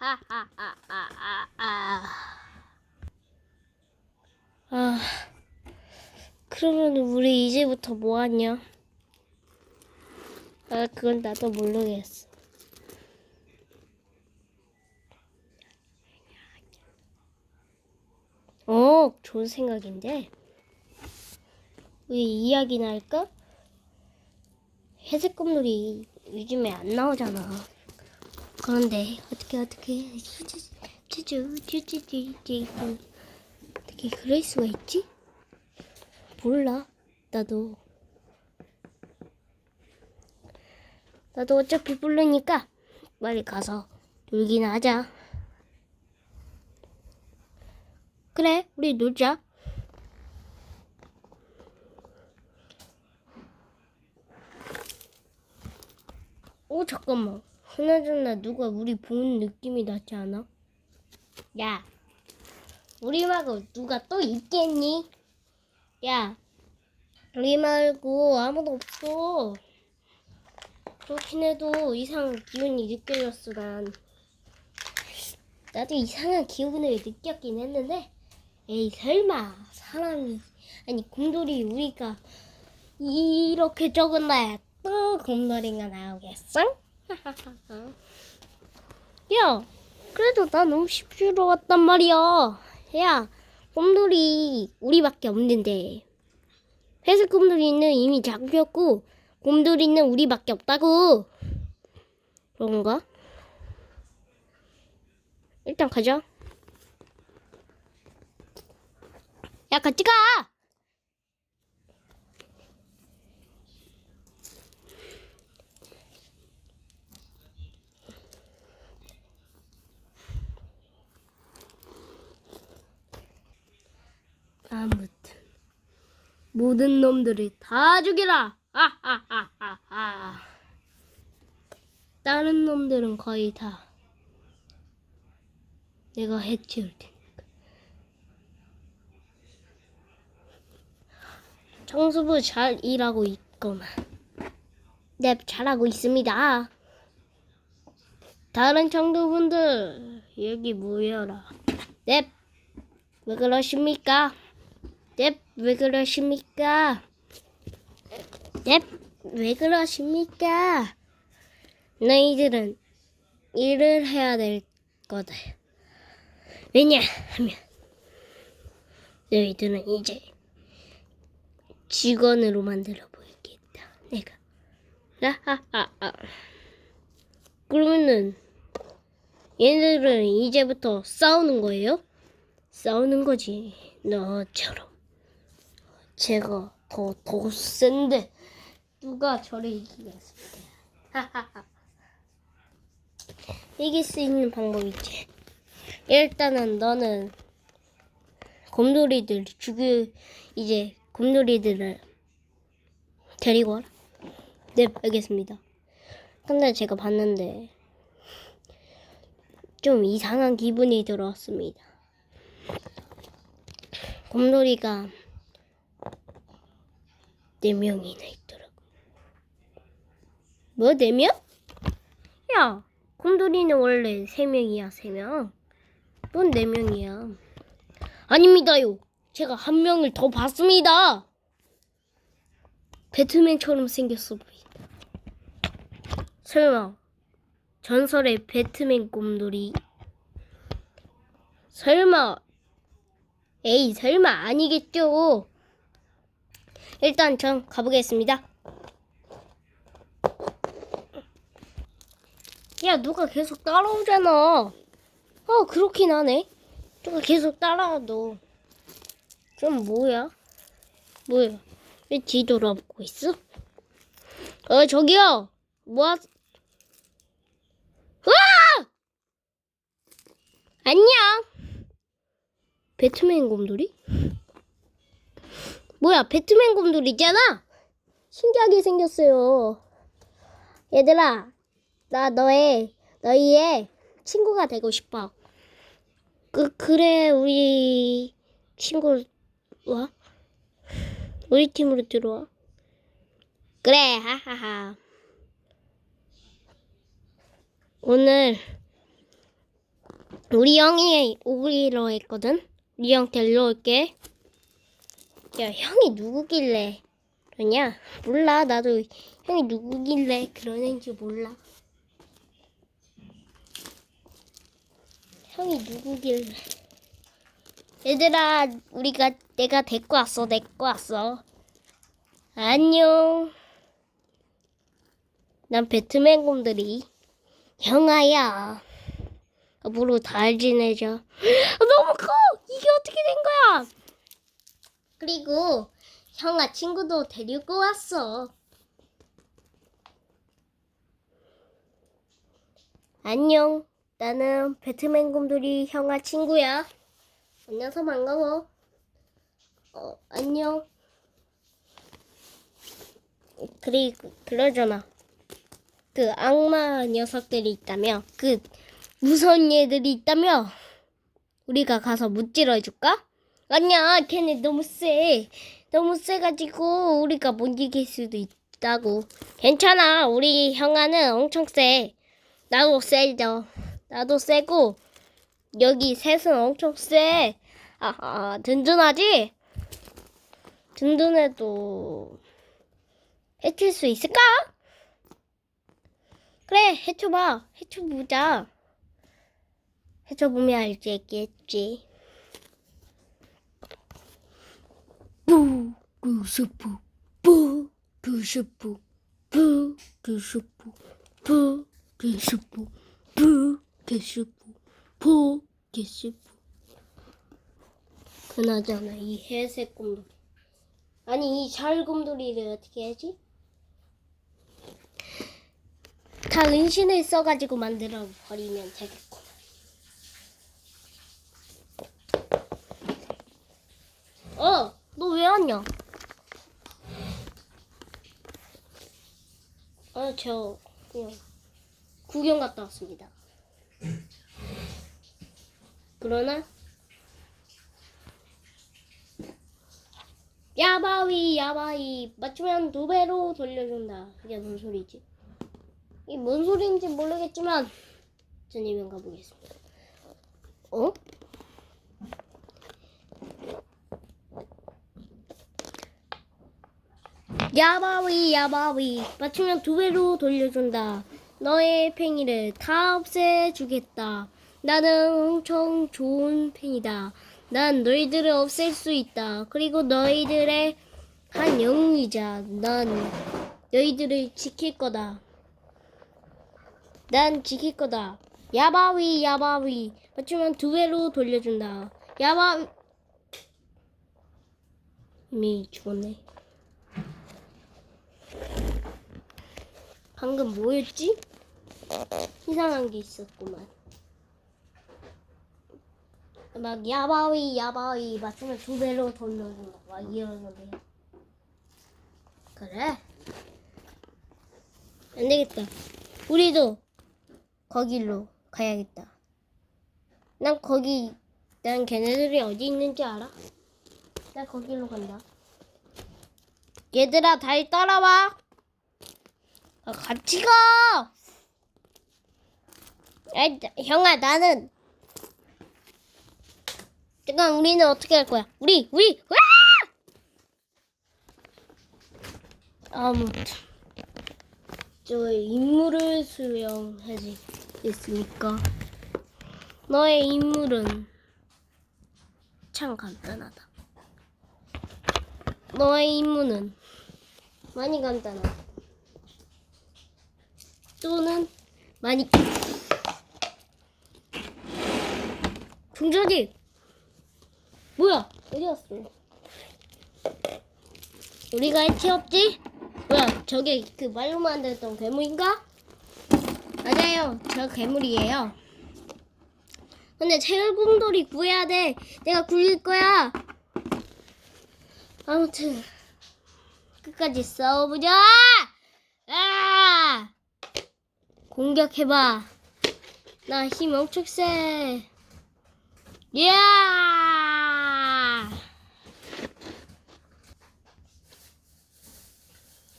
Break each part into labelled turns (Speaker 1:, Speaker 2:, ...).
Speaker 1: 하하하하하. 아, 그러면 우리 이제부터 뭐 하냐? 아, 그건 나도 모르겠어. 어, 좋은 생각인데. 우리 이야기나 할까? 회색 곰돌이 요즘에 안 나오잖아. 그런데 어떻게 어떻게 쭈쭈 쭈쭈쭈쭈쭈 어떻게 그럴 수가 있지? 몰라. 나도 나도 어차피 부르니까 빨리 가서 놀기나 하자. 그래, 우리 놀자. 오, 잠깐만. 그나저나 누가 우리 보는 느낌이 나지 않아? 야, 우리 말고 누가 또 있겠니? 야, 우리 말고 아무도 없어. 그렇긴 해도 이상한 기운이 느껴졌어, 난. 나도 이상한 기운을 느꼈긴 했는데, 에이, 설마, 사람이, 아니, 곰돌이 우리가 이렇게 적은 날에 또 곰돌이가 나오겠어? 야, 그래도 나 너무 씹스러웠단 말이야. 야, 곰돌이 우리밖에 없는데. 회색 곰돌이는 이미 잡혔고, 곰돌이는 우리밖에 없다고. 그런가? 일단 가자. 야, 같이 가! 아무튼 모든 놈들을 다 죽여라. 아하하하하. 다른 놈들은 거의 다 내가 해치울 테니까. 청소부 잘 일하고 있구만. 네, 잘하고 있습니다. 다른 청소분들 여기 모여라. 네, 왜 그러십니까? 넵, 왜 그러십니까? 넵, 왜 그러십니까? 너희들은 일을 해야 될 거다. 왜냐 하면 너희들은 이제 직원으로 만들어 보이겠다. 내가. 하하하하. 그러면은 얘네들은 이제부터 싸우는 거예요? 싸우는 거지. 너처럼. 제가 더, 더 센데, 누가 저를 이기겠습니까? 이길 수 있는 방법 있지. 일단은 너는 곰돌이들 죽여, 이제 곰돌이들을 데리고 와라. 네, 알겠습니다. 근데 제가 봤는데, 좀 이상한 기분이 들었습니다. 곰돌이가 네 명이나 있더라고. 뭐, 네 명? 야, 곰돌이는 원래 세 명이야, 세 명. 넌 네 명이야. 아닙니다요. 제가 한 명을 더 봤습니다. 배트맨처럼 생겼어 보인다. 설마 전설의 배트맨 곰돌이? 설마 에이 설마 아니겠죠? 일단 전 가보겠습니다. 야 누가 계속 따라오잖아. 어 그렇긴 하네. 누가 계속 따라와 너. 좀 뭐야? 뭐야? 왜 뒤돌아보고 있어? 어 저기요. 뭐 하... 으아! 안녕. 배트맨 곰돌이? 뭐야, 배트맨 곰돌이잖아? 신기하게 생겼어요. 얘들아, 나 너의, 너희의 친구가 되고 싶어. 그, 그래, 우리 친구, 와? 우리 팀으로 들어와. 그래, 하하하. 오늘 우리 형이 오기로 했거든. 우리 형 데리러 올게. 야, 형이 누구길래 그러냐? 몰라. 나도 형이 누구길래 그러는지 몰라. 형이 누구길래. 얘들아, 우리가 내가 데리고 왔어. 데리고 왔어. 안녕. 난 배트맨 곰들이 형아야. 앞으로 잘 지내자. 아, 너무 커! 이게 어떻게 된 거야? 그리고 형아 친구도 데리고 왔어. 안녕. 나는 배트맨 곰돌이 형아 친구야. 만나서 반가워. 어, 안녕. 그리고 그러잖아. 그 악마 녀석들이 있다며. 그 무서운 얘들이 있다며. 우리가 가서 무찌러 해줄까? 아니야, 걔네 너무 세. 너무 세가지고 우리가 못 이길 수도 있다고. 괜찮아, 우리 형아는 엄청 세. 나도 세죠. 나도 세고 여기 셋은 엄청 세. 아, 아 든든하지? 든든해도 해칠 수 있을까? 그래, 해쳐봐. 해쳐보자. 해쳐보면 알겠지. 뿌, 구수뿌, 뿌, 구수뿌, 뿌, 구수뿌, 뿌, 구수뿌, 뿌, 구수뿌, 뿌, 구수뿌. 그나저나 이 회색 곰돌이. 아니 이 잘 곰돌이를 어떻게 하지? 다 은신을 써가지고 만들어 버리면 되겠구나. 어, 너 왜 왔냐? 아, 저 그냥 구경 갔다 왔습니다. 그러나 야바위 야바위 맞추면 두 배로 돌려준다. 이게 뭔 소리지? 이뭔 소리인지 모르겠지만 전 이면 가보겠습니다. 어? 야바위 야바위 맞추면 두 배로 돌려준다. 너의 팽이를 다 없애주겠다. 나는 엄청 좋은 팽이다. 난 너희들을 없앨 수 있다. 그리고 너희들의 한 영웅이자 난 너희들을 지킬 거다. 난 지킬 거다. 야바위 야바위 맞추면 두 배로 돌려준다. 야바위 이미 죽었네. 방금 뭐였지? 이상한 게 있었구만. 막 야바위 야바위 맞추면 두 배로 돌려준다. 막 이러는데. 그래? 안 되겠다. 우리도 거기로 가야겠다. 난 거기, 난 걔네들이 어디 있는지 알아? 나 거기로 간다. 얘들아, 잘 따라와. 아, 같이 가! 야, 형아, 나는. 잠깐, 우리는 어떻게 할 거야? 우리, 우리, 와! 아무튼. 저 임무를 수행하지 있습니까? 너의 임무는 참 간단하다. 너의 임무는 많이 간단하다. 또는 많이 중저지 뭐야 어디 갔어? 우리가 해치웠지? 뭐야 저게 그 말로 만들었던 괴물인가? 맞아요 저 괴물이에요 근데 채울곰돌이 구해야 돼 내가 굴릴 거야 아무튼 끝까지 싸워보자 아! 공격해봐 나 힘 엄청 세 야!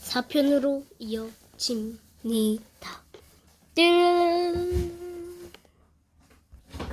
Speaker 1: 사편으로 이어집니다. 뜬